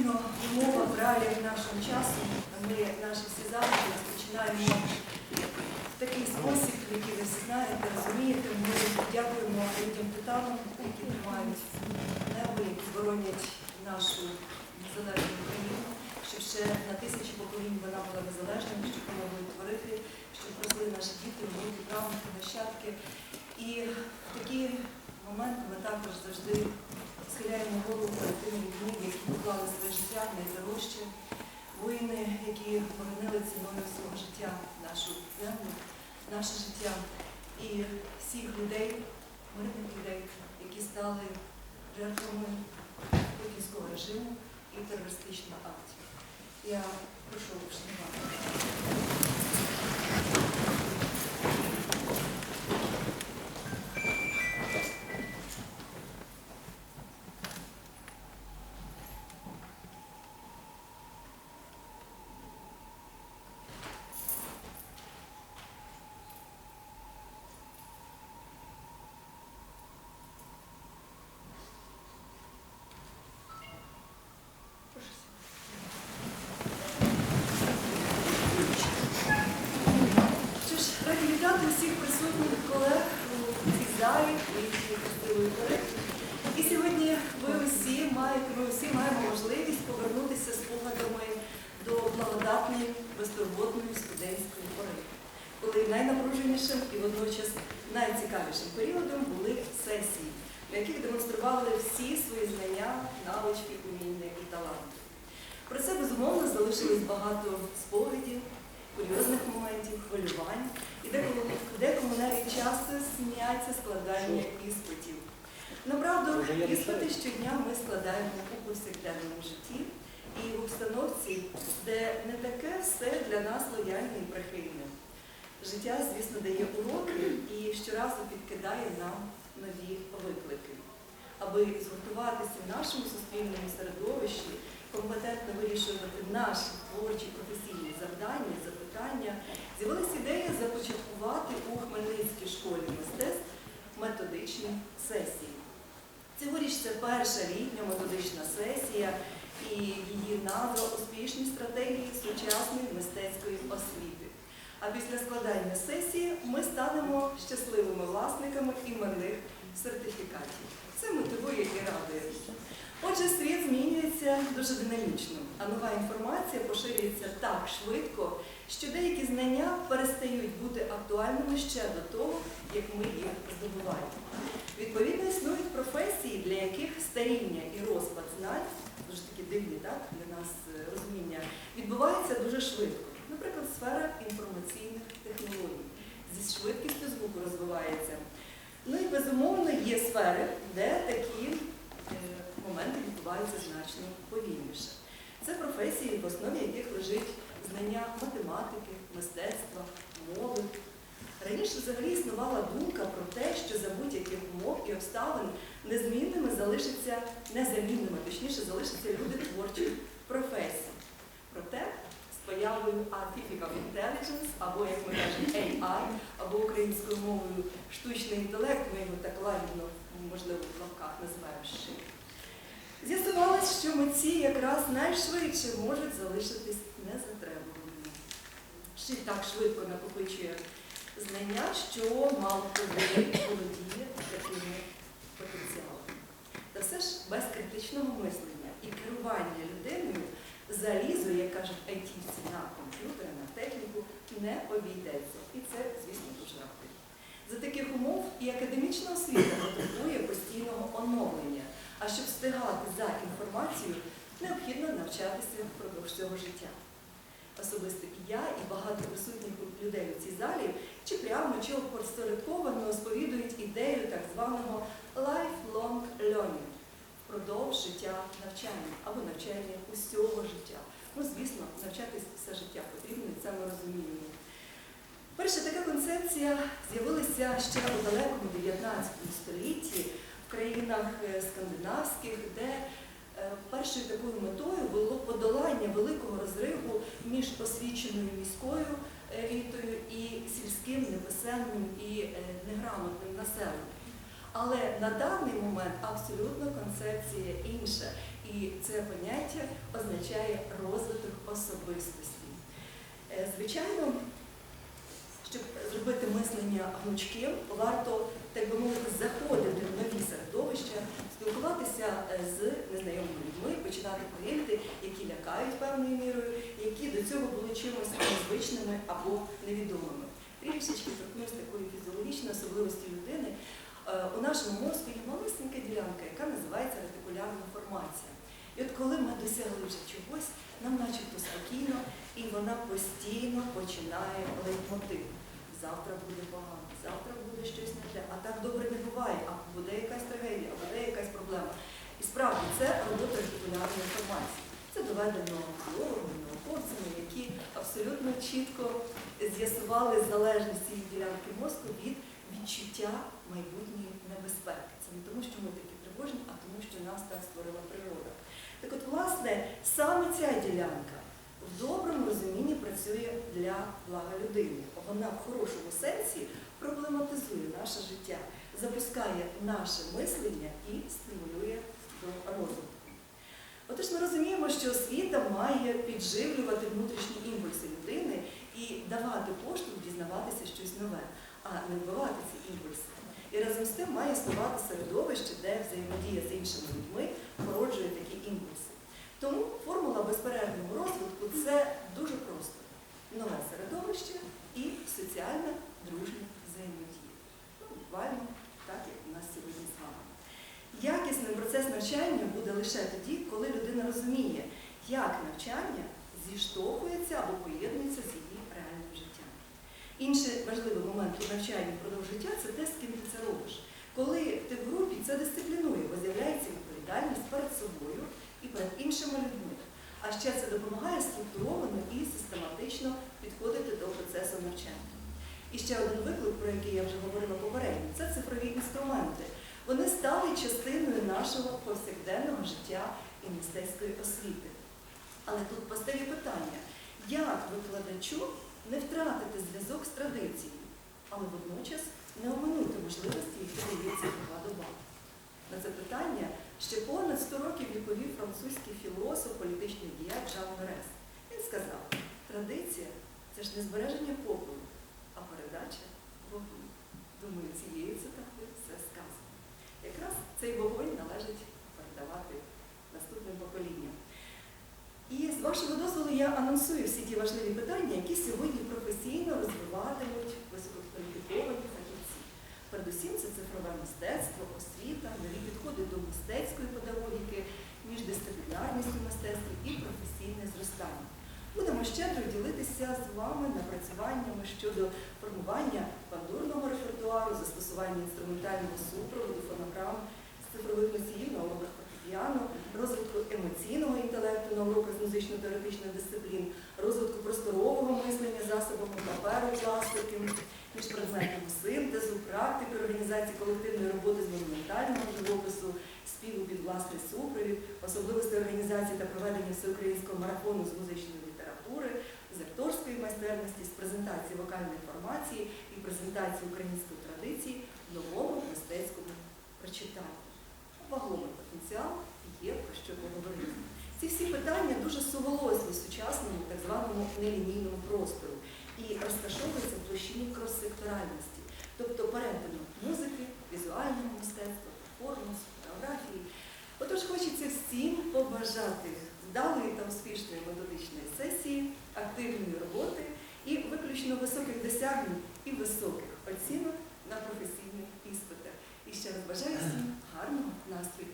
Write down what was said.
Умова в реаліях нашого часу. Ми наші всі заходи розпочинаємо в такий спосіб, який ви знаєте, розумієте. Ми дякуємо людям титанам, які тримають небо, які боронять нашу незалежну Україну, щоб ще на тисячі поколінь вона була незалежною, щоб ми могли творити, щоб росли наші діти, внуки, правнуки, нащадки. І в такі моменти ми також завжди схиляємо голову перед тими людьми, які поклали своє життя найдорожче, воїни, які боронили ціною свого життя нашу землю, наше життя і всіх людей, мирних людей, які стали жертвами путінського режиму і терористичних актів. Я прошу вшанувати. Прошу Що ж, раді вітати всіх присутніх колег у цій залі і красивої пори. І сьогодні ви усі ми усі маємо можливість повернутися спогадами до благодатної, безтурботної студентської пори, коли найнапруженішим і водночас найцікавішим періодом були сесії, на яких демонстрували всі свої знання, навички, уміння і таланти. Про це безумовно залишилось багато спогадів, курйозних моментів, хвилювань, і декому, навіть часто сняться складання іспитів. Направду, іспити щодня ми складаємо у повсякденному житті і в обстановці, де не таке все для нас лояльне і прихильне. Життя, звісно, дає уроки і щоразу підкидає нам нові виклики. Аби згуртуватися в нашому суспільному середовищі, компетентно вирішувати наші творчі професійні завдання, Цьогоріч це перша літня методична сесія і її назва успішні стратегії сучасної мистецької освіти. А після складання сесії ми станемо щасливими власниками іменних сертифікатів. Це мотивує і радує. Отже, світ змінюється дуже динамічно, а нова інформація поширюється так швидко, що деякі знання перестають бути актуальними ще до того, як ми їх здобуваємо. Для яких старіння і розпад знань, дуже такі дивні так, для нас е, розуміння, відбувається дуже швидко. Наприклад, сфера інформаційних технологій зі швидкістю звуку розвивається. Ну і безумовно є сфери, де такі е, моменти відбуваються значно повільніше. Це професії, в основі яких лежить знання математики, мистецтва, мови. Раніше взагалі існувала думка про те, що за будь-яких умов і обставин незмінними залишаться, незамінними, точніше, залишаться люди творчих професій. Проте з появою Artificial Intelligence, або, як ми кажемо, AI, або українською мовою штучний інтелект, ми його так лагідно, можливо, в лапках називаємо ще. З'ясувалось, що митці якраз найшвидше можуть залишитись незатребуваними. Ще так швидко накопичує знання, що мало хто володіє такими потенціалами. Та все ж без критичного мислення і керування людиною залізо, як кажуть айтівці на комп'ютери, на техніку, не обійдеться. І це, звісно, дуже радує. За таких умов і академічна освіта потребує постійного оновлення. А щоб встигати за інформацією, необхідно навчатися впродовж цього життя. Особисто і я, і багато присутніх людей у цій залі, чи прямо, чи опосередковано сповідують ідею так званого lifelong learning впродовж життя навчання або навчання усього життя. Ну, звісно, навчатись все життя потрібно, і це ми розуміємо. Перша така концепція з'явилася ще у далекому 19 столітті в країнах е, скандинавських, де першою такою метою було подолання великого розриву між освіченою міською елітою і сільським неписемним і е, неграмотним населенням. Але на даний момент абсолютно концепція інша. І це поняття означає розвиток особистості. Е, Звичайно, щоб зробити мислення гнучким, варто, так би мовити, заходити в нові середовища, спілкуватися е, з незнайомими людьми, починати проєкти, які лякають певною мірою, які до цього були чимось незвичними або невідомими. Трішечки торкнусь такої фізіологічної особливості людини. Е, У нашому мозку є малесенька ділянка, яка називається ретикулярна формація. І от коли ми досягли вже чогось, нам начебто спокійно, і вона постійно починає лейтмотив. Завтра буде погано, завтра буде щось не те. А так добре не буває, а буде якась трагедія, а буде якась проблема. І справді це робота ретикулярної інформації. Це доведено біологами, науковцями, які абсолютно чітко з'ясували залежність цієї ділянки мозку від відчуття майбутньої небезпеки. Це не тому, що ми такі тривожні, а тому, що нас так створила природа. Так от, власне, саме ця ділянка в доброму розумінні працює для блага людини. Вона в хорошому сенсі проблематизує наше життя, запускає наше мислення і стимулює до розвитку. Отож, ми розуміємо, що освіта має підживлювати внутрішні імпульси людини і давати поштовх дізнаватися щось нове, а не вбивати ці імпульси. І разом з тим має існувати середовище, де взаємодія з іншими людьми породжує такі імпульси. Тому формула безперервного розвитку це дуже просто. Нове середовище і соціальна дружня взаємодія. Ну, буквально так, як у нас сьогодні з вами. Якісним процес навчання буде лише тоді, коли людина розуміє, як навчання зіштовхується або поєднується з її реальним життям. Інший важливий момент у навчанні впродовж життя це те, з ким ти це робиш. Коли ти в групі, це дисциплінує, бо з'являється відповідальність перед собою і перед іншими людьми. А ще це допомагає структуровано і систематично підходити до процесу навчання. І ще один виклик, про який я вже говорила попередньо, це цифрові інструменти. Вони стали частиною нашого повсякденного життя і мистецької освіти. Але тут постає питання, як викладачу не втратити зв'язок з традицією, але водночас не оминути можливості, які дає цифрова доба. На це питання ще понад 100 років відповів французький філософ, політичний діяч Жан Мерес. Він сказав, традиція це ж не збереження попелу, а передача вогню. Думаю, цією цитатою все сказано. Якраз цей вогонь належить передавати наступним поколінням. І з вашого дозволу я анонсую всі ті важливі питання, які сьогодні професійно застосування інструментального супроводу, фонограм цифрових носіїв на уроках фортепіано, розвитку емоційного інтелекту на уроках з музично-теоретичних дисциплін, розвитку просторового мислення засобами паперу, пластики, міжпредметного синтезу, практики організації колективної роботи з монументального живопису, співу під власний супровід, особливості організації та проведення всеукраїнського марафону з музичної літератури, з акторської майстерності, з презентації вокальної формації і презентації української традиції новому мистецькому прочитанні. Вагомий потенціал є про що поговорити. Ці всі питання дуже суголосні в сучасному так званому нелінійному простору і розташовуються в площині крос-секторальності, тобто перетину музики, візуального мистецтва, перформансу, фотографії. Отож, хочеться всім побажати вдалої та успішної методичної сесії, активної роботи і виключно високих досягнень і високих оцінок на професійних іспитах. І ще раз бажаю всім гарного настрою.